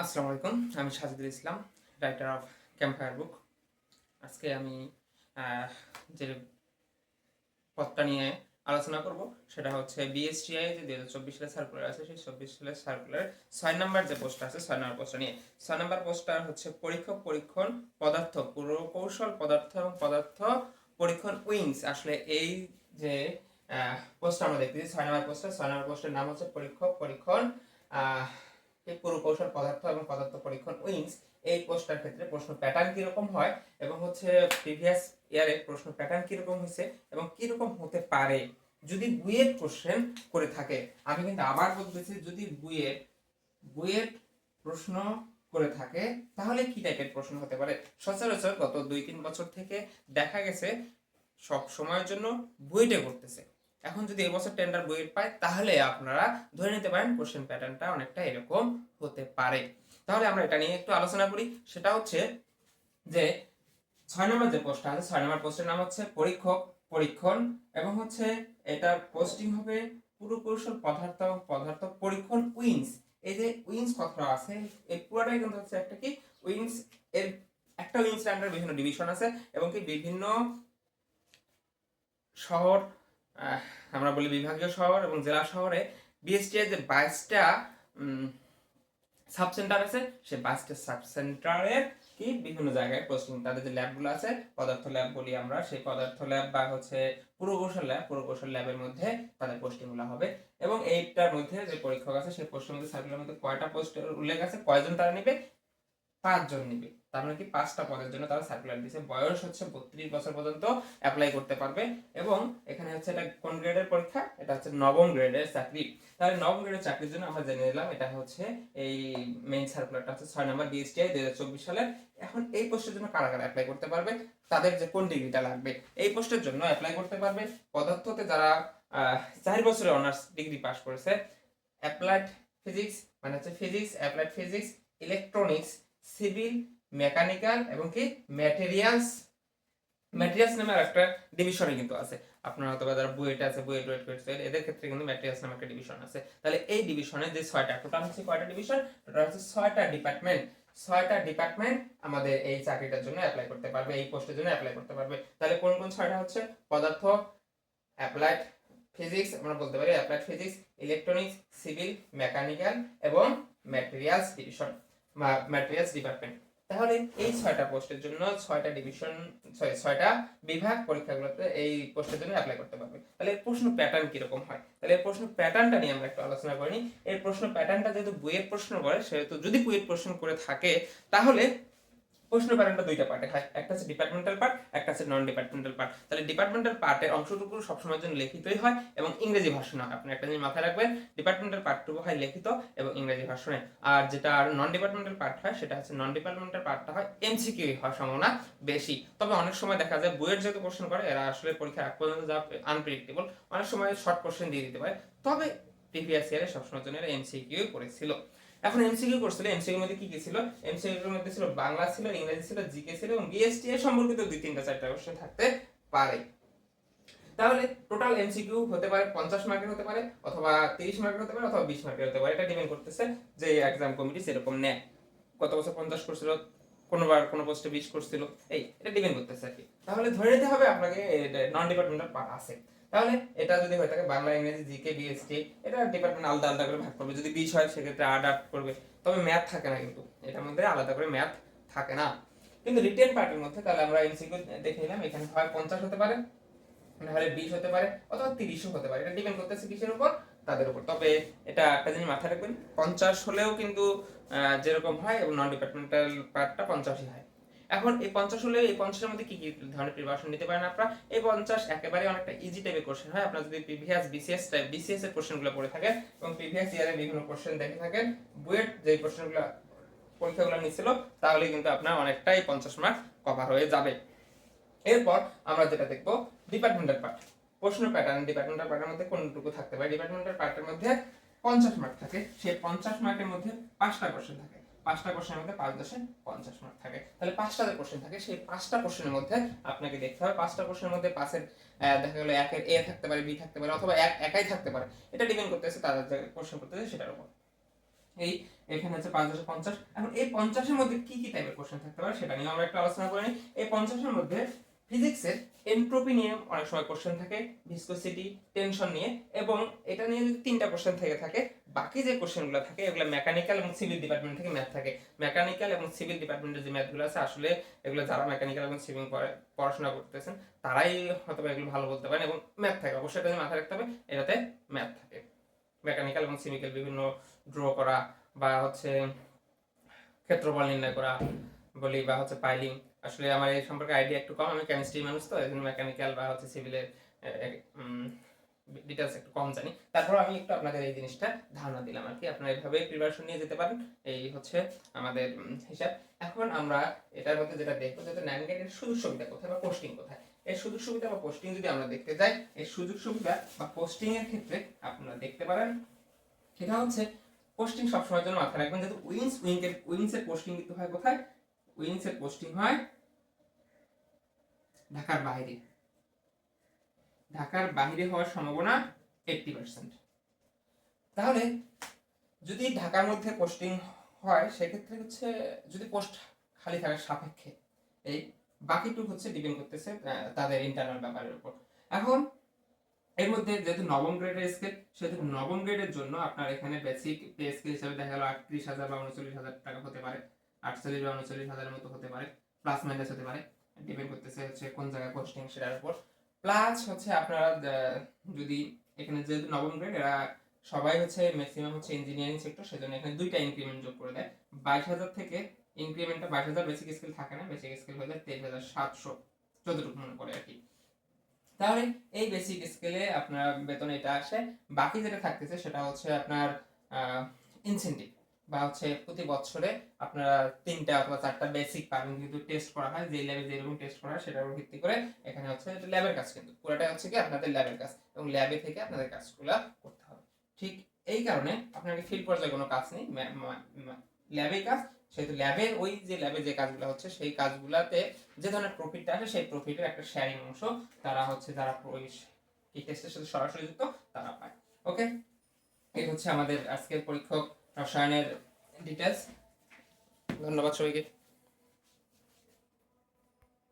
আসসালামু আলাইকুম, আমি সাজিদুল ইসলাম রাইটার অফ ক্যাম্পায়ার বুক আজকে আমি যে পদটা নিয়ে আলোচনা করব, সেটা হচ্ছে বিএসটিআই যে দু হাজার চব্বিশ সালের সার্কুলার আছে, সেই চব্বিশ সালের সার্কুলার ছয় নম্বর যে পোস্টটা আছে, ছয় নম্বর পোস্টটা নিয়ে। ছয় নম্বর পোস্টটা হচ্ছে পরীক্ষক পরীক্ষণ পদার্থ, পুরকৌশল পদার্থ এবং পদার্থ পরীক্ষণ উইংস। আসলে এই যে পোস্টটা আমরা দেখতেছি, ছয় নম্বর পোস্টটা ছয় নম্বর পোস্টের নাম হচ্ছে পরীক্ষক পরীক্ষণ এই পুরকৌশল পদার্থ এবং পদার্থ পরীক্ষণ উইংস, এই পোস্টার ক্ষেত্রে প্রশ্ন প্যাটার্ন কীরকম হয় এবং হচ্ছে প্রিভিয়াস ইয়ারে প্রশ্ন প্যাটার্ন কীরকম হয়েছে এবং কীরকম হতে পারে? যদি বুয়েট কোশ্চেন করে থাকে, আমি কিন্তু আবার বলতেছি, যদি বুয়েট বুয়েট প্রশ্ন করে থাকে, তাহলে কি টাইপের প্রশ্ন হতে পারে? সচরাচর গত দুই তিন বছর থেকে দেখা গেছে, সব সময়ের জন্য বুয়েটে করতেছে এখন যদি এবছর টেন্ডার বুয়েট পায়, তাহলে আপনারা ধরে নিতে পারেন কোশ্চেন প্যাটার্নটা অনেকটা এরকম হতে পারে। তাহলে আমরা এটা নিয়ে একটু আলোচনা করি। সেটা হচ্ছে যে ছয় নম্বর যে পোস্টটা আছে, ছয় নম্বর পোস্টের নাম হচ্ছে পরীক্ষক, পরীক্ষণ এবং হচ্ছে এটা পোস্টিং হবে পুরকৌশল পদার্থ পদার্থ পরীক্ষণ উইংস। এই যে উইংস কথাটা আছে, এই পুরোটাই কিন্তু হচ্ছে একটা কি? উইংস এর একটা উইংস আন্ডার বিভিন্ন ডিভিশন আছে এবং কি বিভিন্ন শহর আমরা বলি বিভাগীয় শহর এবং জেলা শহরে বিএসটি এর যে বাইশটা সাব সেন্টার আছে। সেই বাইশটা সাব সেন্টারের কি? বিভিন্ন জায়গায় পোস্টিং তাদের যে ল্যাবগুলো আছে, পদার্থ ল্যাব বলি আমরা, সেই পদার্থ ল্যাব বা হচ্ছে পুরকৌশল ল্যাব পুরকৌশল ল্যাবের মধ্যে তাদের পোস্টিংগুলো হবে। এবং এইটার মধ্যে যে পরীক্ষক আছে সেই পোস্টের মধ্যে সার্কুলার মধ্যে কয়টা পোস্টের উল্লেখ আছে, কয়জন তারা নেবে? পাঁচজন নিবে। তার মানে কি? পাঁচটা পদের জন্য তারা সার্কুলার দিয়েছে বয়স হচ্ছে বত্রিশ বছর পর্যন্ত অ্যাপ্লাই করতে পারবে এবং এখানে হচ্ছে এটা কোন গ্রেডের পরীক্ষা? এটা হচ্ছে নবম গ্রেডের চাকরি। তাহলে নবম গ্রেডের চাকরির জন্য আমরা জেনে নিলাম এটা হচ্ছে এই মেইন সার্কুলারটা হচ্ছে ছয় নম্বর ডিএসটিআই দুই হাজার চব্বিশ সালের। এখন এই পোস্টের জন্য কারা কারা অ্যাপ্লাই করতে পারবে? তাদের যে কোন ডিগ্রিটা লাগবে? এই পোস্টের জন্য অ্যাপ্লাই করতে পারবে। পদার্থতে যারা চার বছরের অনার্স ডিগ্রি পাস করেছে অ্যাপ্লাইড ফিজিক্স মানে হচ্ছে physics applied physics electronics civil, mechanical এবং কি ম্যাটেরিয়ালস। ম্যাটেরিয়ালস নামে একটা ডিভিশনে কিন্তু আছে। আপনার হয়তো যারা বুয়েট আছে, বুয়েট ওয়েট করছে এদের ক্ষেত্রে কিন্তু ম্যাটেরিয়ালস নামে একটা ডিভিশন আছে। তাহলে এই ডিভিশনে যে ছয়টা টোটাল হচ্ছে কয়টা ডিভিশন টোটাল হচ্ছে ছয়টা ডিপার্টমেন্ট ছয়টা ডিপার্টমেন্ট আমাদের এই চাকরিটার জন্য অ্যাপ্লাই করতে পারবে, এই পোস্টের জন্য অ্যাপ্লাই করতে পারবে। তাহলে কোন কোন ছয়টা হচ্ছে? পদার্থ অ্যাপ্লাইড ফিজিক্স আমরা বলতে পারি applied physics electronics civil mechanical এবং ম্যাটেরিয়ালস ডিভিশন ম্যাটেরিয়ালস ডিপার্টমেন্ট। তাহলে এই ছয়টা পোস্টের জন্য ছয়টা ডিভিশন, সরি, ছয়টা বিভাগ পরীক্ষাগুলোতে এই পোস্টের জন্য অ্যাপ্লাই করতে পারবে। তাহলে এর প্রশ্ন প্যাটার্ন কীরকম হয়? তাহলে এর প্রশ্ন প্যাটার্নটা নিয়ে আমরা একটু আলোচনা করিনি। এর প্রশ্ন প্যাটার্নটা যেহেতু বইয়ের প্রশ্ন করে সেহেতু যদি বইয়ের প্রশ্ন করে থাকে, তাহলে প্রশ্ন প্যাটার্নটা দুইটা পার্টে হয় একটা হচ্ছে ডিপার্টমেন্টাল পার্ট একটা হচ্ছে নন ডিপার্টমেন্টাল পার্ট তাহলে ডিপার্টমেন্টাল পার্টের অংশটুকু সবসময়ের জন্য লিখিতই হয় এবং ইংরেজি ভাষণে হয়। আপনি একটা জিনিস মাথায় রাখবেন ডিপার্টমেন্টাল পার্টটুকু হয় লিখিত এবং ইংরেজি ভাষণে। আর যেটা নন ডিপার্টমেন্টাল পার্ট হয়, সেটা হচ্ছে নন ডিপার্টমেন্টাল পার্টটা হয় এমসিকিউ হওয়ার সম্ভাবনা বেশি। তবে অনেক সময় দেখা যায় বইয়ের যেহেতু কোশ্চেন করে, এরা আসলে পরীক্ষা এক পর্যন্ত যা আনপ্রেডিক্টেবল অনেক সময় শর্ট কোশ্চেন দিয়ে দিতে পারে। তবে প্রিভিয়াস ইয়ারে সবসময়ের জন্য এরা এমসিকিউ করেছিল এখন এমসিকিউ করছিল এমসিকিউর মধ্যে কি কি ছিল? এমসিকিউর মধ্যে ছিল বাংলা ছিল, ইংরেজি ছিল জিকে ছিল এবং বিএসটি এর সম্পর্কিত দুই তিনটা চারটা কোশ্চেন থাকতে পারে। তাহলে টোটাল এমসিকিউ হতে পারে পঞ্চাশ মার্কের হতে পারে অথবা তিরিশ মার্কের হতে পারে অথবা বিশ মার্কের হতে পারে। এটা ডিপেন্ড করতেছে যে এক্সাম কমিটি সেরকম নেয়। কত বছর পঞ্চাশ করছিল, কোনোবার কোনো পোস্টে বিশ করছিল, এই এটা ডিপেন্ড করতেছে আর কি। তাহলে ধরে নিতে হবে আপনাকে নন ডিপার্টমেন্টাল পার্ট আছে। তাহলে এটা যদি হয়ে থাকে বাংলা, ইংরেজি জিকে বিএসটি এটা ডিপার্টমেন্ট আলাদা আলাদা করে ভাগ করবে। যদি বিশ হয়, সেক্ষেত্রে আট আট করবে। তবে ম্যাথ থাকে না কিন্তু। এটার মধ্যে আলাদা করে ম্যাথ থাকে না। কিন্তু রিটেন পার্টের মধ্যে তাহলে আমরা এমসিকিউ দেখে নিলাম, এখানে হয় পঞ্চাশ হতে পারে, নাহলে বিশ হতে পারে, অথবা তিরিশও হতে পারে। এটা ডিপেন্ড করতেছে কিসের উপর? তাদের উপর। তবে এটা একটা জিনিস মাথায় রাখবেন, পঞ্চাশ হলেও কিন্তু যেরকম হয়, এবং নন ডিপার্টমেন্টাল পার্টটা পঞ্চাশই হয়। এখন এই পঞ্চাশ হলে, এই পঞ্চাশের মধ্যে কি কি ধরনের প্রিপারেশন নিতে পারেন আপনারা? এই পঞ্চাশ একেবারে অনেকটা ইজি টাইপের কোশ্চেন হয়। আপনারা যদি প্রিভিয়াস বিসিএস টাইপ বিসিএস এর কোশ্চেনগুলো পড়ে থাকেন এবং প্রিভিয়াস ইয়ারে বিভিন্ন কোশ্চেন দেখে থাকেন, বুয়েট যে কোশ্চেনগুলো পরীক্ষাগুলো নিচ্ছিল তাহলে কিন্তু আপনার অনেকটাই পঞ্চাশ মার্ক কভার হয়ে যাবে। এরপর আমরা যেটা দেখব ডিপার্টমেন্টাল পার্ট প্রশ্ন প্যাটার্ন ডিপার্টমেন্টাল পার্টের মধ্যে কোনটুকু থাকতে পারে? ডিপার্টমেন্টাল পার্টের মধ্যে পঞ্চাশ মার্ক থাকে। সেই পঞ্চাশ মার্কের মধ্যে পাঁচটা কোশ্চেন থাকে। পাঁচটা কোশ্চেনের মধ্যে পাঁচ দশে পঞ্চাশ মার্ক থাকে। তাহলে পাঁচটা কোশ্চেন থাকে। সেই পাঁচটা কোশ্চেনের মধ্যে আপনাকে দেখতে হবে। পাঁচটা কোশ্চেনের মধ্যে আহ, দেখা গেলো একের এ থাকতে পারে বি থাকতে পারে অথবা এক একাই থাকতে পারে। এটা ডিপেন্ড করতেছে তারা যে কোশ্চেন করতেছে সেটার উপর। এই এখানে হচ্ছে পাঁচ দশে পঞ্চাশ। এখন এই পঞ্চাশের মধ্যে কি কি টাইপের কোশ্চেন থাকতে পারে সেটা নিয়ে আমরা একটু আলোচনা করে নিই। এই পঞ্চাশের মধ্যে ফিজিক্সের এন্ট্রপি নিয়ে অনেক সময় কোশ্চেন থাকে ভিসকোসিটি টেনশন নিয়ে। এবং এটা নিয়ে যদি তিনটা কোশ্চেন থেকে থাকে বাকি যে কোশ্চেনগুলো থাকে, এগুলো মেকানিক্যাল এবং সিভিল ডিপার্টমেন্ট থেকে ম্যাথ থাকে। মেকানিক্যাল এবং সিভিল ডিপার্টমেন্টের যে ম্যাথগুলো আছে, আসলে এগুলো যারা মেকানিক্যাল এবং সিভিল পড়াশোনা করতেছেন, তারাই হয়তো এগুলো ভালো বলতে পারেন এবং ম্যাথ থাকে। অবশ্যই এটা মাথায় রাখতে হবে, এটাতে ম্যাথ থাকে। মেকানিক্যাল এবং সিভিক্যাল বিভিন্ন ড্র করা বা হচ্ছে ক্ষেত্রফল নির্ণয় করা বলি বা হচ্ছে পাইলিং আসলে আমার এই সম্পর্কে আইডিয়া একটু কম, আমি কেমিস্ট্রি মানুষ তো এই মেকানিক্যাল বা হচ্ছে সিভিলের ডিটেলস একটু কম জানি। তারপর আমি একটু আপনাদের এই জিনিসটা ধারণা দিলাম আর কি আপনারা এইভাবে প্রিপারেশন নিয়ে যেতে পারেন। এই হচ্ছে আমাদের হিসাব। এখন আমরা এটার মধ্যে যেটা দেখব যেটা নাইন গেটের সুযোগ সুবিধা কোথায় বা পোস্টিং কোথায়। এই সুযোগ সুবিধা বা পোস্টিং যদি আমরা দেখতে যাই, এই সুযোগ সুবিধা বা পোস্টিং এর ক্ষেত্রে আপনারা দেখতে পারেন, সেটা হচ্ছে পোস্টিং সবসময়ের জন্য মাথায় রাখবেন যেহেতু উইংস উইং এর উইংস এর পোস্টিং দিতে হয় কোথায়? উইংস এর পোস্টিং হয় ঢাকার বাইরে। ঢাকার বাহিরে হওয়ার সম্ভাবনা এইটটি পার্সেন্ট তাহলে যদি ঢাকার মধ্যে পোস্টিং হয়, সেক্ষেত্রে হচ্ছে যদি পোস্ট খালি থাকার সাপেক্ষে এই বাকিটুকু হচ্ছে ডিপেন্ড করতেছে তাদের ইন্টারনাল ব্যাপারের উপর। এখন এর মধ্যে যেহেতু নবম গ্রেডের স্কেল সেহেতু নবম গ্রেডের জন্য আপনার এখানে বেসিক পে স্কেল হিসাবে দেখা গেলো আটত্রিশ হাজার বা উনচল্লিশ হাজার টাকা হতে পারে, আটচল্লিশ বা উনচল্লিশ হাজারের মতো হতে পারে প্লাস মাইনাস হতে পারে। ডিপেন্ড করতেছে হচ্ছে কোন জায়গায় পোস্টিং সেটার উপর। প্লাস হচ্ছে আপনারা যদি এখানে যেহেতু নবম গ্রেড এরা সবাই হচ্ছে ম্যাক্সিমাম হচ্ছে ইঞ্জিনিয়ারিং সেক্টর সেজন্য এখানে দুইটা ইনক্রিমেন্ট যোগ করে দেয়। বাইশ হাজার থেকে ইনক্রিমেন্টটা বাইশ হাজার বেসিক স্কেল থাকে না বেসিক স্কেল হয়ে যায় তেইশ হাজার সাতশো, যতটুকু মনে করে আর কি। তাহলে এই বেসিক স্কেলে আপনার বেতন এটা আসে। বাকি যেটা থাকতেছে সেটা হচ্ছে আপনার ইনসেন্টিভ বা হচ্ছে প্রতি বছরে আপনারা তিনটা অথবা চারটা বেসিক পাবেন কিন্তু টেস্ট করা হয় যে ল্যাবে যেরকম টেস্ট করা হয় সেটার উপর ভিত্তি করে এখানে হচ্ছে ল্যাবের কাজ কিন্তু। পুরোটা হচ্ছে কি আপনাদের ল্যাবের কাজ এবং ল্যাবে থেকে আপনাদের কাজগুলো করতে হবে। ঠিক এই কারণে আপনাকে ফিল্ড পর্যায়ে কোনো কাজ নেই ল্যাবে কাজ। সেহেতু ল্যাবের ওই যে ল্যাবে যে কাজগুলো হচ্ছে সেই কাজগুলাতে যে ধরনের প্রফিটটা আসে সেই প্রফিটের একটা শেয়ারিং অংশ তারা হচ্ছে যারা এই টেস্টের সাথে সরাসরি যুক্ত তারা পায়। ওকে এই হচ্ছে আমাদের আজকের পরীক্ষক রসায়নের ডিটেলস ধন্যবাদ সবাইকে।